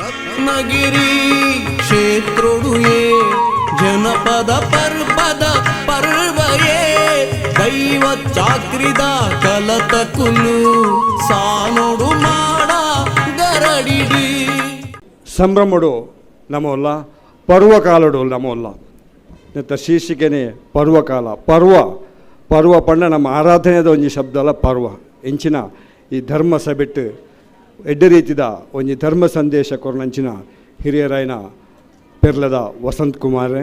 ರತ್ನಗಿರಿ ಕ್ಷೇತ್ರೊಡುಯೇ ಜನಪದ ಪರ್ವದ ಪರ್ವಯೇ, ದೈವ ಚಾಕ್ರಿದ ಕಲತ ಕುಲು ಸಾನೋಡು ಮಾಡ ಗರಡಿಡಿ. ಸಂಭ್ರಮಡು ನಮೋಲ್ಲ, ಪರ್ವಕಾಲಡು ನಮೋಲ್ಲ. ನೆತ್ತ ಶೀರ್ಷಿಕೆನೆ ಪರ್ವಕಾಲ, ಪರ್ವ ಪರ್ವ ಪಂಡ ನಮ್ಮ ಆರಾಧನೆದ ಒಂದು ಶಬ್ದ ಅಲ್ಲ ಪರ್ವ. ಇಂಚಿನ ಈ ಧರ್ಮ ಸಭೆಟ್ಟು ಎಡ್ಡೆ ರೀತಿದ ಒಂಜಿ ಧರ್ಮ ಸಂದೇಶ ಕೊರನಂಚಿನ ಹಿರಿಯರಾಯನ ಪೆರ್ಲದ ವಸಂತ್ ಕುಮಾರೇ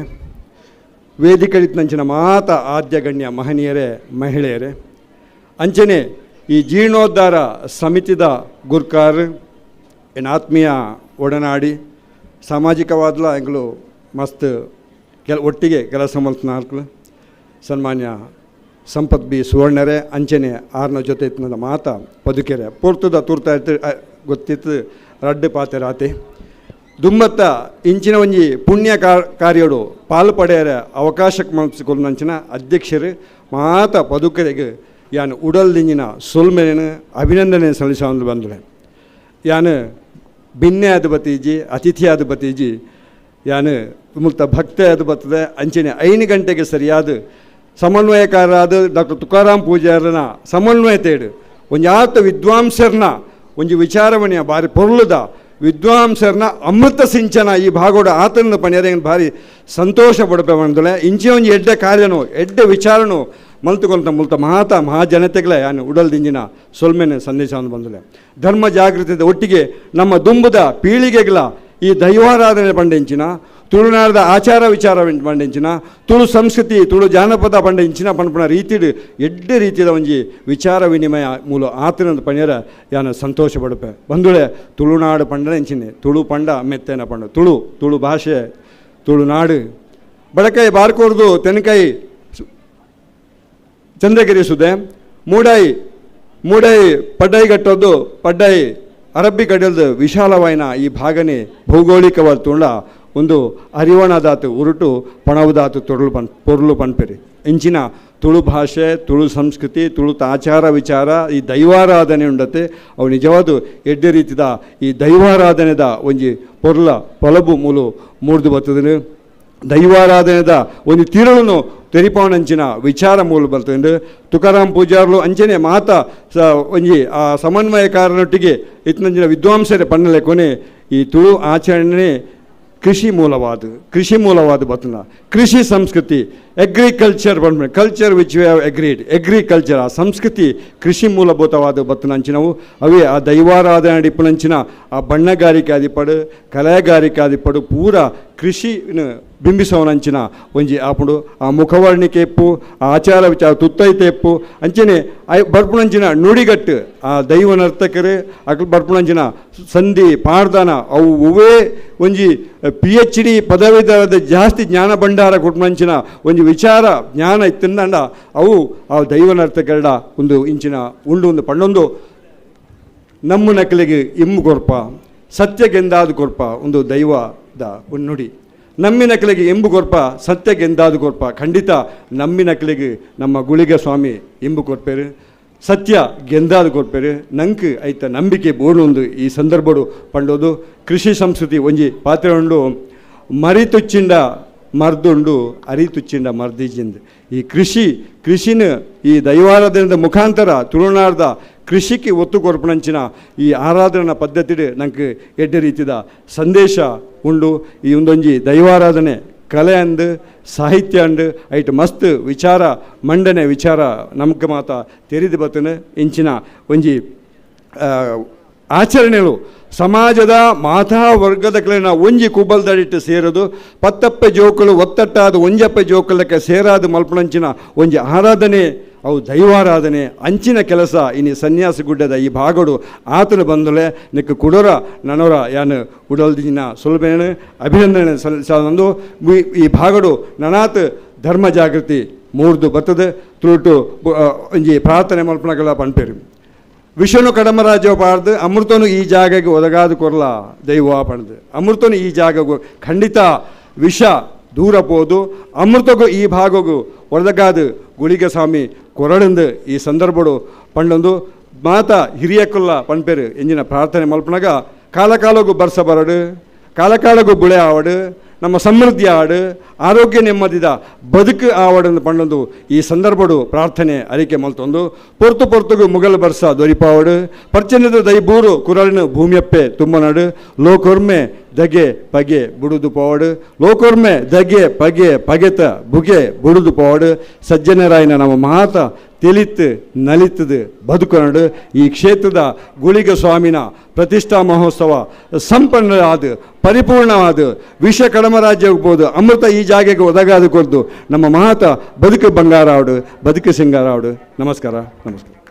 ವೇದಿಕೆಳಿತ್ನಂಚಿನ ಮಾತ ಆದ್ಯ ಗಣ್ಯ ಮಹನೀಯರೇ, ಮಹಿಳೆಯರೇ, ಅಂಚನೆ ಈ ಜೀರ್ಣೋದ್ಧಾರ ಸಮಿತಿದ ಗುರ್ಕಾರ್, ಏನು ಆತ್ಮೀಯ ಒಡನಾಡಿ, ಸಾಮಾಜಿಕವಾದ್ಲ ಎಂಗಳು ಮಸ್ತ್ ಕೆಲ ಒಟ್ಟಿಗೆ ಕೆಲಸ ಮಲ್ತನಾಲ್ಕಲು ಸನ್ಮಾನ್ಯ ಸಂಪತ್ ಬಿ ಸುವರ್ಣರೇ ಅಂಚನೆ ಆರ್ನ ಜೊತೆ ಇತ್ತಿನ ಮಾತ ಪದುಕೆರೆ. ಪೊರ್ತುದ ತುರ್ತ ಗೊತ್ತಿತ್ತು, ರಡ್ಡು ಪಾತೆ ರಾತೆ. ದುಮ್ಮತ್ತ ಇಂಚಿನ ಒಂಜಿ ಪುಣ್ಯ ಕಾರ್ಯಡು ಪಾಲು ಪಡೆಯರ ಅವಕಾಶಕ್ಕೆ ಮನಸ್ಸಿಕೊಂಡಂಚಿನ ಅಧ್ಯಕ್ಷರು ಮಾತ ಪದುಕರೆಗೆ ಯಾನು ಉಡಲ್ದಿಂಜಿನ ಸೊಲ್ಮೆನ ಅಭಿನಂದನೆ ಸಲ್ಲಿಸಲು ಬಂದಳೆ ಯಾನು ಅತಿಥಿ ಬತ್ತೀಜಿ ಯಾನು ಮುಲ್ತ ಭಕ್ತ ಅದು ಬರ್ತದೆ ಅಂಚನೆ ಐದು ಗಂಟೆಗೆ ಸರಿಯಾದ ಸಮನ್ವಯಕಾರರಾದ ಡಾಕ್ಟರ್ ತುಕಾರಾಮ್ ಪೂಜಾರನ ಸಮನ್ವಯ ತೇಡು. ಒಂಜಿ ಆತ ವಿದ್ವಾಂಸರ್ನ ಒಂಜಿ ವಿಚಾರವಣಿಯ ಬಾರಿ ಪೊರ್ಲುದ ವಿದ್ವಾಂಸರ್ನ ಅಮೃತ ಸಿಂಚನ ಈ ಭಾಗೋಡ ಆತನ ಪಣಿಯರೆ ಭಾರಿ ಸಂತೋಷ ಪಡಪೆ ಇಂಚೆ ಒಂಜಿ ಎಡ್ಡೆ ಕಾರ್ಯನು, ಎಡ್ಡೆ ವಿಚಾರನು ಮಲ್ತುಕೊಂತ ಮುಲ್ತ ಮಹಾತ ಮಹಾಜನತೆಗಳೇ ಯಾನು ಉಡಲ್ದಿಂಜಿನ ಸೊಲ್ಮೆನೆ ಸಂದೇಶವನ್ನು ಬಂದಲೆ ಧರ್ಮ ಜಾಗೃತಿದ ಒಟ್ಟಿಗೆ ನಮ್ಮ ದುಂಬದ ಪೀಳಿಗೆಗಳ ಈ ದೈವಾರಾಧನೆ ಪಂಡಿಂಚಿನ ತುಳುನಾಡದ ಆಚಾರ ವಿಚಾರ ಪಂಡಿಂಚಿನ ತುಳು ಸಂಸ್ಕೃತಿ ತುಳು ಜಾನಪದ ಪಂಡಿಂಚಿನ ಪಂಪನ ರೀತಿಡ್ ಎಡ್ಡೆ ರೀತಿಯ ಒಂಜಿ ವಿಚಾರ ವಿನಿಮಯ ಮೂಲ ಆತನದ ಪಣ್ಯರ ಯಾನ ಸಂತೋಷ ಪಡಪೆ ಬಂದುಳೆ ತುಳುನಾಡು ಪಂಡನ ಇಂಚಿನೆ ತುಳು ಪಂಡ ಮೆತ್ತೇನ ಪಂಡ ತುಳು ತುಳು ಭಾಷೆ ತುಳುನಾಡು ಬಡಕೈ ಬಾರ್ಕೋರ್ದು ತೆನಕೈ ಚಂದ್ರಗಿರಿ ಸುದೆ ಮೂಡೈ ಮೂಡೈ ಪಡ್ಡೈ ಗಟ್ಟೋದು ಪಡ್ಡೈ ಅರಬ್ಬಿ ಕಡಲ್ದು ವಿಶಾಲವಾಯಿನ ಈ ಭಾಗನೆ ಭೌಗೋಳಿಕವಾದ ತುಳ್ಳ ಒಂದು ಅರಿವಣದಾತು ಉರುಟು ಪಣವುದಾತು ತೊರಲು ಪನ್, ಪೊರಲು ಪನ್ಪೆರಿ. ಇಂಚಿನ ತುಳು ಭಾಷೆ, ತುಳು ಸಂಸ್ಕೃತಿ, ತುಳು ಆಚಾರ ವಿಚಾರ, ಈ ದೈವಾರಾಧನೆ ಉಂಡತೆ, ಅವು ನಿಜವಾದ ಎಡ್ಡೆ ರೀತಿದ ಈ ದೈವಾರಾಧನೆದ ಒಂಜಿ ಪೊರ್ಲ, ಪೊಲಬು ಮೂಲು ಮೂರ್ದು ಬರ್ತದೆ ದೈವಾರಾಧನೆದ ಒಂದು ತಿರುಳನ್ನು ತೆರಿಪವನಂಚಿನ ವಿಚಾರ ಮೂಲ ಬರ್ತದೆ ತುಕಾರಾಮ್ ಪೂಜಾರ್ಲು ಅಂಚನೆ ಮಾತ ಸ, ಒಂಜಿ ಆ ಸಮನ್ವಯಕಾರನೊಟ್ಟಿಗೆ ಇತ್ತಂಚಿನ ವಿದ್ವಾಂಸರೇ ಪನ್ನಲೆ ಕೊನೆ ಈ ತುಳು ಆಚರಣೆ ಕೃಷಿ ಮೂಲವಾದ ಕೃಷಿ ಮೂಲವಾದ ಬರ್ತನ ಕೃಷಿ ಸಂಸ್ಕೃತಿ ಅಗ್ರಿಕಲ್ಚರ್ ಬಂದ್ಮೇಲೆ culture which we have agreed agriculture ಆ ಸಂಸ್ಕೃತಿ ಕೃಷಿ ಮೂಲಭೂತವಾದ ಬತ್ತನಂಚಿನವು ಅವೇ ಆ ದೈವಾರಾಧನೆ ಅಡಿಪನಂಚಿನ ಆ ಬಣ್ಣಗಾರಿಕೆ ಆದಿಪಡು ಕಲೆಗಾರಿಕೆ ಆದಿಪಡು ಪೂರ ಕೃಷಿ ಬಿಂಬಿಸವನಂಚಿನ ಒಂಜಿ ಆಪುಡು ಆ ಮುಖವರ್ಣಿಕೆ ಎಪ್ಪು ಆ ಆಚಾರ ವಿಚಾರ ತುತ್ತೈತೆ ಎಪ್ಪು ಅಂಚನೆ ಐ ಬರ್ಪುಣಂಚಿನ ನುಡಿಗಟ್ಟು ಆ ದೈವ ನರ್ತಕರೇ ಅಕಲ್ ಬರ್ಪಣಂಜನ ಸಂಧಿ ಪಾಡ್ದಾನ ಅವು ಉವೇ ಒಂಜಿ ಪಿ ಎಚ್ ಡಿ ಪದವೀಧರದ ಜಾಸ್ತಿ ಜ್ಞಾನ ಭಂಡಾರ ಕೊಟ್ಮಂಚಿನ ಒಂಜಿ ವಿಚಾರ ಜ್ಞಾನ ಇತ್ತಿಂದಂಡ ಅವು ಆ ದೈವ ನರ್ತಕರಡ ಒಂದು ಇಂಚಿನ ಉಂಡು ಒಂದು ಪಣ್ಣೊಂದು ನಮ್ಮ ನಕಲಿಗೆ ಇಮ್ಮು ಕೊರ್ಪ, ಸತ್ಯಗೆಂದಾದ ಕೊರ್ಪ ಒಂದು ದೈವದ ಒಂದು ನುಡಿ ನಮ್ಮಿನ ಕಲೆಗೆ ಎಂಬು ಕೊರ್ಪ, ಸತ್ಯಗೆಂದಾದ ಕೊರ್ಪ. ಖಂಡಿತ ನಮ್ಮಿನ ಕಲೆಗೆ ನಮ್ಮ ಗುಳಿಗ ಸ್ವಾಮಿ ಎಂಬು ಕೊರ್ಪೇರು. ಸತ್ಯ ಗೆಂದಾದ ಕೊರ್ಪೇರು ನಂಕ್ ಐತ ನಂಬಿಕೆ ಬೋರ್ನೊಂದು ಈ ಸಂದರ್ಭಡು ಪಂಡೋದು. ಕೃಷಿ ಸಂಸ್ಕೃತಿ ಒಂಜಿ ಪಾತ್ರೆ ಉಂಡು. ಮರಿತುಚ್ಚಿಂಡ ಮರ್ದುಂಡು ಅರಿತುಚ್ಚಿಂಡ ಮರ್ದಿಜಿಂದ ಈ ಕೃಷಿ, ಕೃಷಿನ ಈ ದೈವಾರಾಧನೆದ ಮುಖಾಂತರ ತುಳುನಾಡದ ಕೃಷಿಗೆ ಒತ್ತು ಕೊರ್ಪಣಂಚಿನ ಈ ಆರಾಧನಾ ಪದ್ಧತಿ ನಂಗೆ ಎಡ್ಡೆ ರೀತಿದ ಸಂದೇಶ ಉಂಡು. ಈ ಒಂದೊಂಜಿ ದೈವಾರಾಧನೆ ಕಲೆ ಅಂದು, ಸಾಹಿತ್ಯ ಅಂದು, ಐಟ್ ಮಸ್ತ್ ವಿಚಾರ, ಮಂಡನೆ ವಿಚಾರ ನಮ್ಗೆ ಮಾತ ತೆರೆದು ಬತ್ತನ ಇಂಚಿನ ಒಂಜಿ ಆಚರಣೆಗಳು ಸಮಾಜದ ಮಾತಾ ವರ್ಗದ ಕಲೆನ ಒಂಜಿ ಕುಬಲ್ದಡಿಟ್ಟು ಸೇರೋದು, ಪತ್ತಪ್ಪೆ ಜೋಕುಲು ಒತ್ತಟ್ಟಾದ ಒಂಜಪ್ಪೆ ಜೋಕಲಕ್ಕೆ ಸೇರಾದ ಮಲ್ಪಣಂಚಿನ ಒಂಜಿ ಆರಾಧನೆ ಅವು ದೈವಾರಾಧನೆ, ಅಂಚಿನ ಕೆಲಸ, ಇನಿ ಸನ್ಯಾಸ ಗುಡ್ಡದ ಈ ಭಾಗಡು, ಆತನು ಬಂದಲೆ, ನಿಕ್ಕ ಕುಡೋರ ನನೋರ ಯಾನು ಉಡಲ್ದಿನ ಸುಲಭೇನು, ಅಭಿನಂದನೆ ಸಲ್ಲಿಸಂದು ಈ ಭಾಗಡು ನನಾತ್ ಧರ್ಮ ಜಾಗೃತಿ ಮೂರ್ದು ಬರ್ತದೆ ತುಳುಟು ಬು- ಒಂಜಿ ಪ್ರಾರ್ಥನೆ ಮಲ್ಪಣಗಳ ಪಂಪೇರು ವಿಷ್ಣು ಕಡಮರಾಜ ಪಾಡ್ದು, ಅಮೃತನು ಈ ಜಾಗಕ್ಕೆ ಒದಗಾದು ಕೊರಲ, ದೈವ ಪಣದು ಅಮೃತನು ಈ ಜಾಗ ಖಂಡಿತ ವಿಷ ದೂರ ಪೋದು, ಅಮೃತಗೂ ಈ ಭಾಗಗೂ ಒದಗಾದು ಗುಳಿಗ ಸ್ವಾಮಿ, ಕೊರಳಿಂದ ಈ ಸಂದರ್ಭಡು ಪಂಡೊಂದು ಮಾತ ಹಿರಿಯಕುಲ್ಲ ಪಂಪೇರು ಎಂಜಿನ ಪ್ರಾರ್ಥನೆ ಮಲ್ಪನಾಗ ಕಾಲಕಾಲಗೂ ಬರ್ಸ ಬರಡು, ಕಾಲಕಾಲಗೂ ಗುಳೆ ಆವಡು ನಮ್ಮ ಸಮೃದ್ಧಿ ಆಡು, ಆರೋಗ್ಯ ನೆಮ್ಮದಿದ, ಬದುಕು ಆವಡನ್ನು ಪಂಡೊಂದು ಈ ಸಂದರ್ಭಡು ಪ್ರಾರ್ಥನೆ ಅರಿಕೆ ಮಲ್ತೊಂದು ಪೊರ್ತು ಪೊರ್ತುಗು ಮುಗಲ್ ಬರ್ಸ ದೊರಿಪಾವಡು, ಪರ್ಚನದ ದೈಬೂರು ಕುರಳಿನ ಭೂಮಿಯಪ್ಪೆ ತುಂಬನಡು, ಲೋಕೊರ್ಮೆ ದಗೆ ಪಗೆ ಬುಡುದು ಪಾವಡು, ಲೋಕೊರ್ಮೆ ದಗೆ ಪಗೆ ಪಗೆತ ಬುಗೆ ಬುಡುದು ಪಾವಡು, ಸಜ್ಜನರಾಯನ ನಮ್ಮ ಮಾತ ತಿಳಿತು, ನಲಿತದು. ಬದುಕೊಂಡು ಈ ಕ್ಷೇತ್ರದ ಗುಳಿಗ ಸ್ವಾಮಿನ ಪ್ರತಿಷ್ಠಾ ಮಹೋತ್ಸವ ಸಂಪನ್ನವಾದ, ಪರಿಪೂರ್ಣವಾದ ವಿಷ ಕಡಮ ರಾಜ್ಯ ಹೋಗ್ಬೋದು ಅಮೃತ ಈ ಜಾಗೆಗೆ ಒದಗಾದ ನಮ್ಮ ಮಹಾತ ಬದುಕು ಬಂಗಾರ ಅವಡು ಬದುಕು ಸಿಂಗಾರ ಅವಡು ನಮಸ್ಕಾರ ನಮಸ್ಕಾರ.